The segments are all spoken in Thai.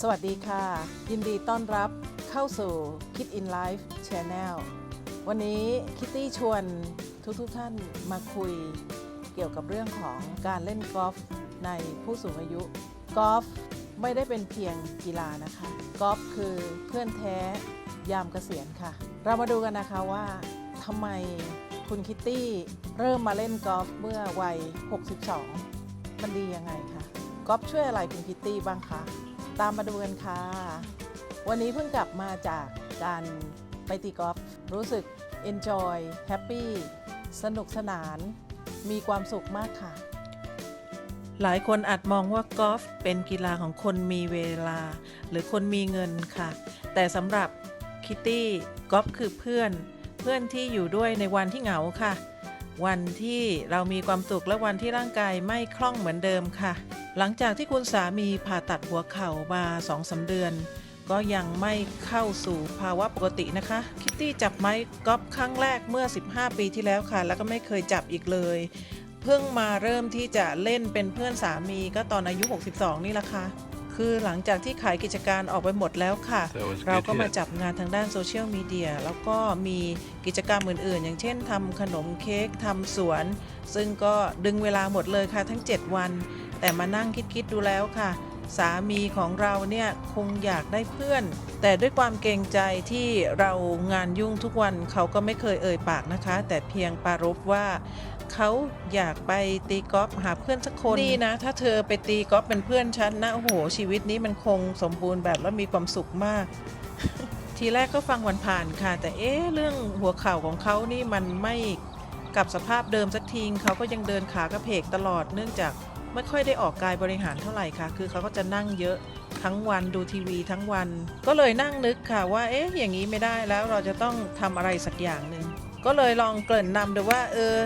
สวัสดีค่ะ ยินดีต้อนรับเข้าสู่ Kid in Life Channel วันนี้คิตตี้ชวนทุกๆทท่านมาคุยเกี่ยวกับเรื่องของการเล่นกอล์ฟในผู้สูงอายุ กอล์ฟไม่ได้เป็นเพียงกีฬานะคะ กอล์ฟคือเพื่อนแท้ยามเกษียณค่ะ เรามาดูกันนะคะว่าทำไมคุณคิตตี้เริ่มมาเล่นกอล์ฟเมื่อวัย 62 มันดียังไงคะกอล์ฟช่วยอะไรคุณคิตตี้บ้างคะ ตามมาดูกันค่ะ วันนี้เพิ่งกลับมาจากการไปตีกอล์ฟรู้สึก enjoy happy สนุกสนาน มีความสุขมากค่ะ หลายคนอาจมองว่ากอล์ฟเป็นกีฬาของคนมีเวลา หรือคนมีเงินค่ะ แต่สำหรับคิตตี้กอล์ฟคือเพื่อน เพื่อนที่อยู่ด้วยในวันที่เหงาค่ะ วันที่เรามีความสุขและวันที่ร่างกายไม่คล่องเหมือนเดิมค่ะ หลังจากที่คุณสามีผ่าตัดหัวเข่ามาสองสาเดือน ก็ยังไม่เข้าสู่ภาวะปกตินะคะ คิตตี้จับไม้กอล์ฟครั้งแรกเมื่อ 15 ปีที่แล้วค่ะ แล้วก็ไม่เคยจับอีกเลย เพิ่งมาเริ่มที่จะเล่นเป็นเพื่อนสามีก็ตอนอายุ 62 นี่แหละค่ะ คือหลังจากที่ขายกิจการออกไปหมดแล้วค่ะ That was เรา good ก็มา hit. จับงานทางด้านโซเชียลมีเดียแล้วก็มีกิจกรรมอื่นๆ อย่างเช่นทำขนมเค้กทำสวน ซึ่งก็ดึงเวลาหมดเลยค่ะทั้ง 7 วัน แต่มานั่งคิดๆดูแล้วค่ะ สามีของเราเนี่ยคงอยากได้เพื่อน แต่ด้วยความเกรงใจที่เรางานยุ่งทุกวันเขาก็ไม่เคยเอ่ยปากนะคะ แต่เพียงปรารบว่า เขาอยากไปตีกอล์ฟหาเพื่อนสักคนนี่นะ ถ้าเธอไปตีกอล์ฟเป็นเพื่อนฉันนะโอ้โห ชีวิตนี้มันคงสมบูรณ์แบบและมีความสุขมาก ทีแรกก็ฟังวันผ่านค่ะ แต่เอ๊ะเรื่องหัวเข่าของเขานี่มันไม่กลับสภาพเดิมสักทีเขาก็ยังเดินขากระเพกตลอดเนื่องจากไม่ค่อยได้ออกกายบริหารเท่าไหร่ค่ะ คือเขาก็จะนั่งเยอะทั้งวันดูทีวีทั้งวัน ก็เลยนั่งนึกค่ะว่าเอ๊ะอย่างนี้ไม่ได้แล้วเราจะต้องทำอะไรสักอย่างหนึ่ง ก็เลยลองเกริ่นนำดูว่าเออ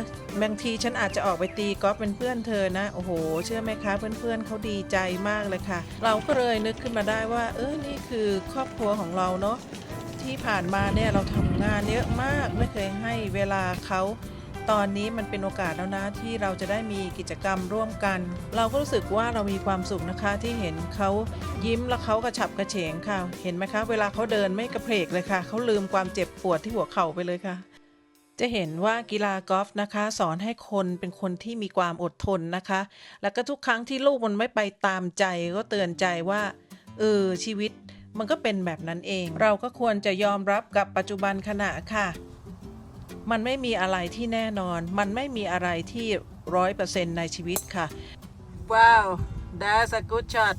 บางทีฉันอาจจะออกไปตีกอล์ฟเป็นเพื่อนเธอนะ โอ้โห เชื่อไหมคะ เพื่อนๆเขาดีใจมากเลยค่ะ เราก็เลยนึกขึ้นมาได้ว่า เออนี่คือครอบครัวของเราเนาะที่ผ่านมาเนี่ยเราทำงานเยอะมาก ไม่เคยให้เวลาเขาตอนนี้มันเป็นโอกาสแล้วนะที่เราจะได้มีกิจกรรมร่วมกัน เราก็รู้สึกว่าเรามีความสุขนะคะที่เห็นเขายิ้มแล้วเขากระฉับกระเฉงค่ะ เห็นไหมคะ เวลาเขาเดินไม่กระเพกเลยค่ะเขาลืมความเจ็บปวดที่หัวเข่าไปเลยค่ะ จะเห็นว่ากีฬากอล์ฟนะคะ สอนให้คนเป็นคนที่มีความอดทนนะคะ แล้วก็ทุกครั้งที่ลูกมันไม่ไปตามใจก็เตือนใจว่าเออชีวิตมันก็เป็นแบบนั้นเอง เราก็ควรจะยอมรับกับปัจจุบันขณะค่ะ มันไม่มีอะไรที่แน่นอน มันไม่มีอะไรที่ร้อยเปอร์เซ็นต์ในชีวิตค่ะ ว้าว that's a good shot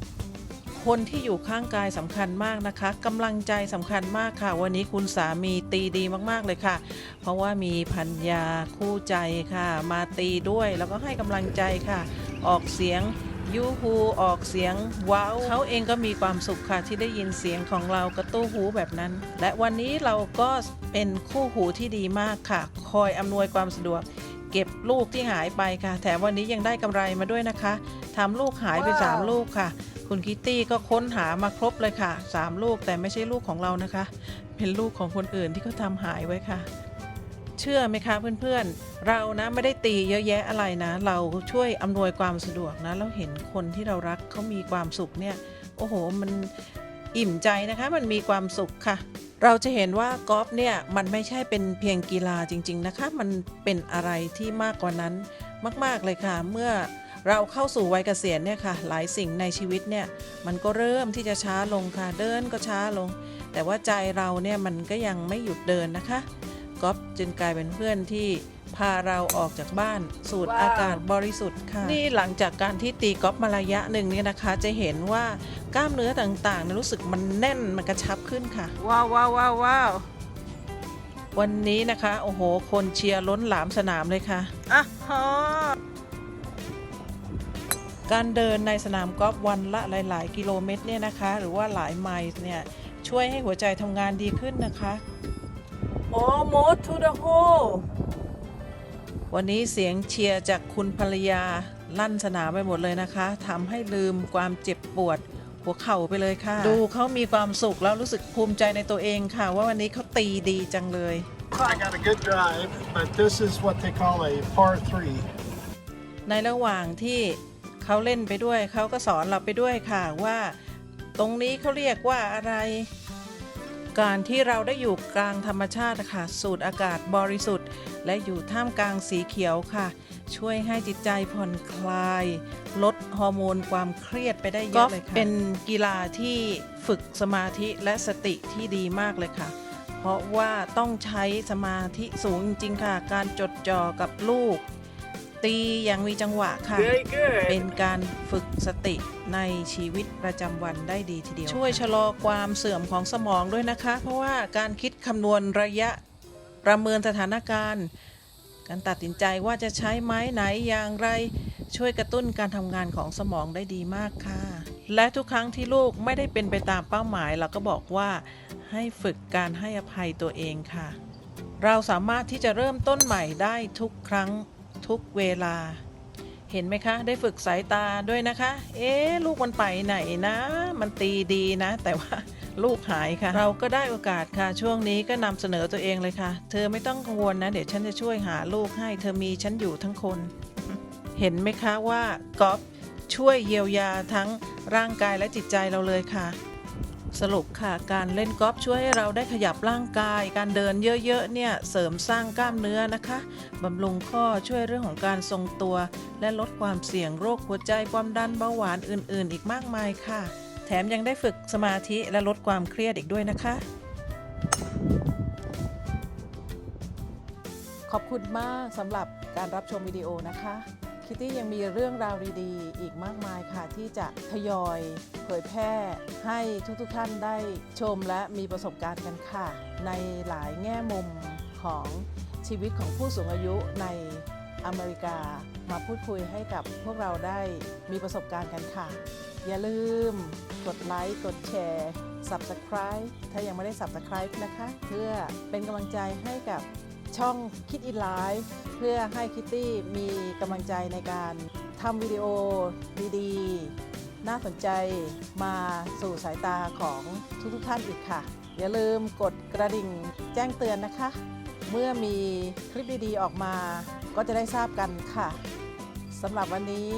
คนที่อยู่ข้างกายสำคัญมากนะคะกำลังใจสำคัญมากค่ะ วันนี้คุณสามีตีดีมากๆเลยค่ะ เพราะว่ามีพันยาคู่ใจค่ะ มาตีด้วยแล้วก็ให้กำลังใจค่ะ ออกเสียงยูฮูออกเสียงว้าวเขาเองก็มีความสุขค่ะที่ได้ยินเสียงของเรากระตู้หูแบบนั้น และวันนี้เราก็เป็นคู่หูที่ดีมากค่ะ คอยอำนวยความสะดวก เก็บลูกที่หายไปค่ะ แถมวันนี้ยังได้กำไรมาด้วยนะคะทำลูกหายไปว้าวสามลูกค่ะ คุณคิตตี้ก็ค้นหามาครบเลยค่ะสามลูกแต่ไม่ใช่ลูกของเรานะคะ เป็นลูกของคนอื่นที่เขาทำหายไว้ค่ะ เชื่อไหมคะเพื่อนๆ เรานะไม่ได้ตีเยอะแยะอะไรนะ เราช่วยอำนวยความสะดวกนะแล้วเห็นคนที่เรารักเขามีความสุขเนี่ย โอ้โหมันอิ่มใจนะคะ มันมีความสุขค่ะ เราจะเห็นว่ากอล์ฟเนี่ยมันไม่ใช่เป็นเพียงกีฬาจริง ๆนะคะ มันเป็นอะไรที่มากกว่านั้นมาก ๆเลยค่ะ เมื่อ เราเข้าสู่วัยเกษียณเนี่ยค่ะหลายสิ่งในชีวิตเนี่ยมันก็เริ่มที่จะช้าลงค่ะเดินก็ช้าลง แต่ว่าใจเราเนี่ยมันก็ยังไม่หยุดเดินนะคะก๊อฟจึงกลายเป็นเพื่อนที่พาเราออกจากบ้านสูดว้าวอากาศบริสุทธิ์ค่ะ นี่หลังจากการที่ตีกอล์ฟมาระยะหนึ่งเนี่ยนะคะ จะเห็นว่ากล้ามเนื้อต่างๆเนี่ยรู้สึกมันแน่นมันกระชับขึ้นค่ะ ว้าวว้าวว้าวว้าววันนี้นะคะ โอ้โห คนเชียร์ล้นหลามสนามเลยค่ะอะฮะ การเดินในสนามกอล์ฟวันละหลาย ๆ กิโลเมตรเนี่ยนะคะ หรือว่าหลายไมล์เนี่ยช่วยให้หัวใจทำงานดีขึ้นนะคะ almost to the hole วันนี้เสียงเชียร์จากคุณภรรยาลั่นสนามไปหมดเลยนะคะทำให้ลืมความเจ็บปวดหัวเข่าไปเลยค่ะ ดูเขามีความสุขแล้วรู้สึกภูมิใจในตัวเองค่ะ ว่าวันนี้เขาตีดีจังเลย I got a good drive, but this is what they call a par three. ในระหว่างที่ เขาเล่นไปด้วยเขาก็สอนเราไปด้วยค่ะว่า ตรงนี้เขาเรียกว่าอะไร การที่เราได้อยู่กลางธรรมชาติค่ะ สูดอากาศบริสุทธิ์ และอยู่ท่ามกลางสีเขียวค่ะ ช่วยให้จิตใจผ่อนคลาย ลดฮอร์โมนความเครียดไปได้เยอะเลยค่ะเป็นกีฬาที่ฝึกสมาธิและสติที่ดีมากเลยค่ะเพราะว่าต้องใช้สมาธิสูงจริงๆค่ะ การจดจ่อกับลูก ตีอย่างมีจังหวะค่ะ Very good. เป็นการฝึกสติในชีวิตประจำวันได้ดีทีเดียว ช่วยชะลอความเสื่อมของสมองด้วยนะคะ เพราะว่าการคิดคำนวณระยะประเมินสถานการณ์ การตัดสินใจว่าจะใช้ไม้ไหนอย่างไร ช่วยกระตุ้นการทำงานของสมองได้ดีมากค่ะ และทุกครั้งที่ลูกไม่ได้เป็นไปตามเป้าหมาย เราก็บอกว่าให้ฝึกการให้อภัยตัวเองค่ะ เราสามารถที่จะเริ่มต้นใหม่ได้ทุกครั้ง ทุกเวลา เห็นไหมคะ ได้ฝึกสายตาด้วยนะคะ เอ๊ลูกมันไปไหนนะ มันตีดีนะ แต่ว่าลูกหายค่ะ เราก็ได้โอกาสค่ะ ช่วงนี้ก็นำเสนอตัวเองเลยค่ะ เธอไม่ต้องกังวลนะ เดี๋ยวฉันจะช่วยหาลูกให้ เธอมีฉันอยู่ทั้งคน เห็นไหมคะว่ากอฟช่วยเยียวยาทั้งร่างกายและจิตใจเราเลยค่ะ สรุปค่ะ การเล่นกอล์ฟช่วยให้เราได้ขยับร่างกาย การเดินเยอะๆเนี่ยเสริมสร้างกล้ามเนื้อนะคะบำรุงข้อช่วยเรื่องของการทรงตัว และลดความเสี่ยงโรคหัวใจความดันเบาหวานอื่นๆ อีกมากมายค่ะ แถมยังได้ฝึกสมาธิและลดความเครียดอีกด้วยนะคะ ขอบคุณมากสำหรับการรับชมวิดีโอนะคะ คิตตี้ยังมีเรื่องราวดีๆ อีกมากมายค่ะ ที่จะทยอยเผยแพร่ให้ทุกๆท่านได้ชมและมีประสบการณ์กันค่ะ ในหลายแง่มุมของชีวิตของผู้สูงอายุในอเมริกา มาพูดคุยให้กับพวกเราได้มีประสบการณ์กันค่ะ อย่าลืมกดไลค์ กดแชร์ Subscribe ถ้ายังไม่ได้ Subscribe นะคะ เพื่อเป็นกำลังใจให้กับ ช่องคิดอินไลฟ์เพื่อให้คิตตี้มีกำลังใจในการทำวิดีโอดีๆ น่าสนใจมาสู่สายตาของทุกๆท่านอีกค่ะ อย่าลืมกดกระดิ่งแจ้งเตือนนะคะ เมื่อมีคลิปดีๆออกมา ก็จะได้ทราบกันค่ะสำหรับวันนี้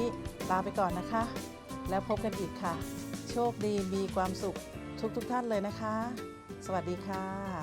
ลาไปก่อนนะคะ แล้วพบกันอีกค่ะ โชคดีมีความสุขทุกๆทท่านเลยนะคะ สวัสดีค่ะ